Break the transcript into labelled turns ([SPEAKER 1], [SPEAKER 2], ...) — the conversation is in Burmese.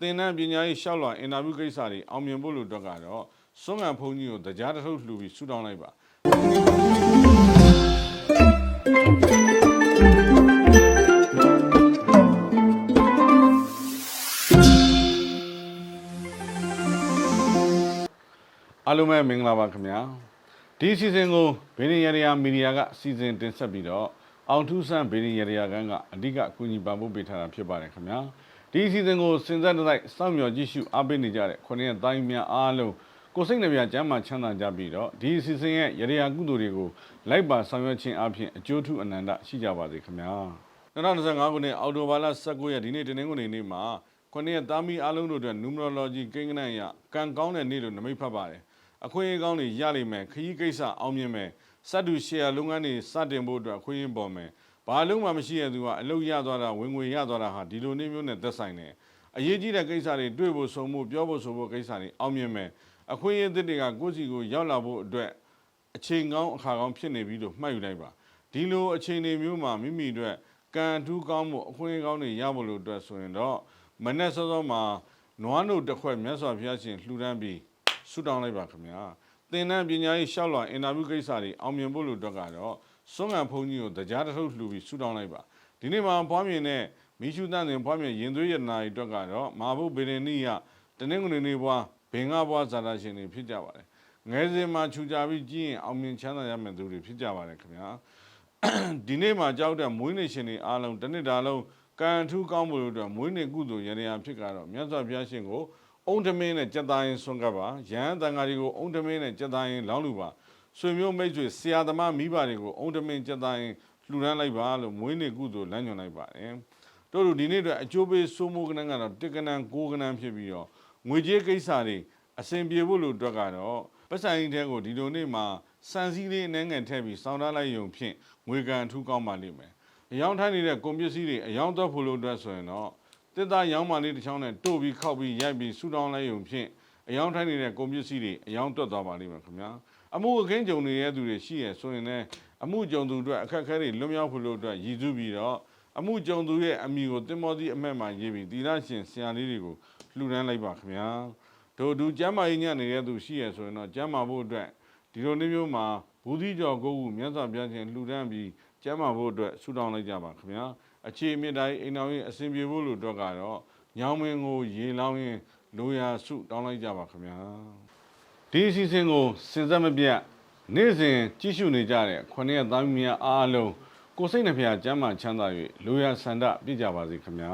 [SPEAKER 1] သင်တန်းပညာရေးရှောက်လွှာအင်တာဗျူးကိစ္စတွေအောင်မြင်ဖို့လို့အတွက်ကတော့စွန့်ငံဖုန်ကြီးကိုတရားတစ်ထုပ်လှူပြီးဆူတောင်းလိုက်ပါအားလုံးပဲမင်္ဂလာပါခင်ဗျာဒီအစီအစဉ်ကိုဘေနီရရီယာမီဒီယာကအစီအစဉ်တင်ဆက်ပြီးတော့ အောင်ထူးဆန်းဘေနီရရီယာကန်းကအဓိကအကူအညီပံ့ပိုးပေးထားတာဖြစ်ပါတယ်ခင်ဗျာဒီအစီအစဉ်ကိုစဉ်ဆက်တိုက်စောင့်မျှော်ကြည့်ရှုအားပေးနေကြတဲ့ခုနှစ်ရက်တိုင်းများအားလုံးကိုယ်စိတ်နှပြကျမ်းမာချမ်းသာကြပြီးတော့ဒီအစီအစဉ်ရဲ့ရရီယာကုသိုလ်တွေကိုလိုက်ပါဆောင်ရွက်ခြင်းအပြင်အကျိုးထူးအနန္တရှိကြပါစေခင်ဗျာ2025ခုနှစ်အောက်တိုဘာလ19ရက်ဒီနေ့တနင်္ဂနွေနေ့မှာခုနှစ်ရက်သားမီအားလုံးတို့အတွက် numerology ကိန်းဂဏန်းအရကံကောင်းတဲ့နေ့လို့နမိတ်ဖတ်ပါတယ်အခွင့်အရေးကောင်းတွေရလိမ့်မယ်ခရီးကိစ္စအောင်မြင်မယ် စက်တူရှယ်ယာလုပ်ငန်းတွေစတင်ဖို့အတွက်အခွင့်အရေးပေါ်မယ်ဘာလုံးမှမရှိတဲ့သူကအလုပ်ရသွားတာဝင်ငွေရသွားတာဟာဒီလိုနေမျိုးနဲ့သက်ဆိုင်တယ်အရေးကြီးတဲ့ကိစ္စတွေတွေ့ဖို့ဆုံဖို့ပြောဖို့ဆိုဖို့ကိစ္စတွေအောင်မြင်မယ်အခွင့်အရေးသစ်တွေကကိုယ့်စီကိုရောက်လာဖို့အတွက်အချိန်ကောင်းအခါကောင်းဖြစ်နေပြီလို့မှတ်ယူလိုက်ပါဒီလိုအချိန်တွေမျိုးမှာမိမိအတွက်ကံထူးကောင်းမှုအခွင့်အရေးကောင်းတွေရဖို့လို့အတွက်ဆိုရင်တော့မနေ့စောစောမှာနွားနို့တစ်ခွက်မြတ်စွာဘုရားရှင်လှူဒန်းပြီးဆူတောင်းလိုက်ပါခင်ဗျာ သင်တန်းပညာရေးရှောက်လွှာအင်တာဗျူးကိစ္စတွေအောင်မြင်ဖို့လို့အတွက်ကတော့စွန့်ငံဖုန်ကြီးကိုတရားတစ်ထုပ်လှူပြီးဆူတောင်းလိုက်ပါဒီနေ့မှာဖွားမြင်တဲ့မိရှုတန်တင်ဖွားမြင်ရင်သွေးရတနာတွေအတွက်ကတော့မာဘုဗေဒနိယတနင်္ဂနွေနေ့ဘွားဘင်္ဂဘွားဇာတာရှင်တွေဖြစ်ကြပါတယ်ငယ်စဉ်မှာခြူကြပြီးကြီးရင်အောင်မြင်ချမ်းသာရမယ့်သူတွေဖြစ်ကြပါတယ်ခင်ဗျာဒီနေ့မှာကြောက်တဲ့မွေးနေ့ရှင်တွေအားလုံးတစ်နှစ်တာလုံးကံထူးကောင်းဖို့လို့အတွက်မွေးနေ့ကုသိုလ်ရတရာဖြစ်ကတော့မြတ်စွာဘုရားရှင်ကို အုံတမင်းနဲ့ကြက်သားရင်ဆွန့်ကပ်ပါရဟန်းတန်ဃာတွေကိုအုံတမင်းနဲ့ကြက်သားရင်လောင်းလူပါဆွေမျိုးမိတ်ဆွေဆရာသမားမိဘတွေကိုအုံတမင်းကြက်သားရင်လှူဒန်းလိုက်ပါလို့မွေးနေ့ကုသိုလ်လမ်းညွှန်လိုက်ပါတယ်တို့တို့ဒီနေ့အတွက်အကျိုးပေးစိုးမိုးကနန်းကတော့တစ်ကနန်းကိုးကနန်းဖြစ်ပြီးတော့ငွေကြေးကိစ္စတွေအဆင်ပြေဖို့လို့အတွက်ကတော့ပတ်စံကြီးတဲ့ကိုဒီလိုနေ့မှာစံစည်းလေးအနှဲငယ်ထည့်ပြီးစောင်းထားလိုက်ရုံဖြင့်ငွေကန်အထူးကောင်းပါလိမ့်မယ်အယောင်ထိုင်းနေတဲ့ကုန်ပစ္စည်းတွေအယောင်တော့ဖို့လို့အတွက်ဆိုရင်တော့ တစ်သားရောင်းမာလေးတစ်ချောင်းနဲ့တို့ပြီးခောက်ပြီးရိုက်ပြီးဆူတောင်းလိုက်ရုံဖြင့်အယောင်ထိုင်းနေတဲ့ကုန်ပစ္စည်းတွေအယောင်တွက်သွားပါလိမ့်မယ်ခင်ဗျာအမှုအခင်းကြုံနေတဲ့သူတွေရှိရဆိုရင်လည်းအမှုကြုံသူအတွက်အခက်အခဲတွေလွတ်မြောက်ဖို့လို့အတွက်ရည်စူးပြီးတော့အမှုကြုံသူရဲ့အမိကိုတင်မောသီးအမက်မှရေးပြီးတီလာရှင်ဆရာလေးတွေကိုလှူဒန်းလိုက်ပါခင်ဗျာတို့ဒူကျမ်းမာရေးညနေတဲ့သူရှိရဆိုရင်တော့ကျမ်းမာဖို့အတွက်ဒီလိုမျိုးမျိုးမှာဘူးသီးကြော်ကိုကူမြတ်စွာဘုရားရှင်လှူဒန်းပြီးကျမ်းမာဖို့အတွက်ဆူတောင်းလိုက်ကြပါခင်ဗျာ အခြေအမြင့်တိုင်းအိမ်တော်ရင်အစဉ်ပြေဖို့လို့အတွက်ကတော့ညောင်မင်းကိုရေလောင်းရင်လိုရာစုတောင်းလိုက်ကြပါခင်ဗျာဒီအစီအစဉ်ကိုစဉ်ဆက်မပြတ်နေ့စဉ်ကြည့်ရှုနေကြတဲ့ခொနည်းသားမီးများအားလုံးကိုယ်စိတ်နှဖျားကျမ်းမာချမ်းသာ၍လိုရာဆန္ဒပြည့်ကြပါစေခင်ဗျာ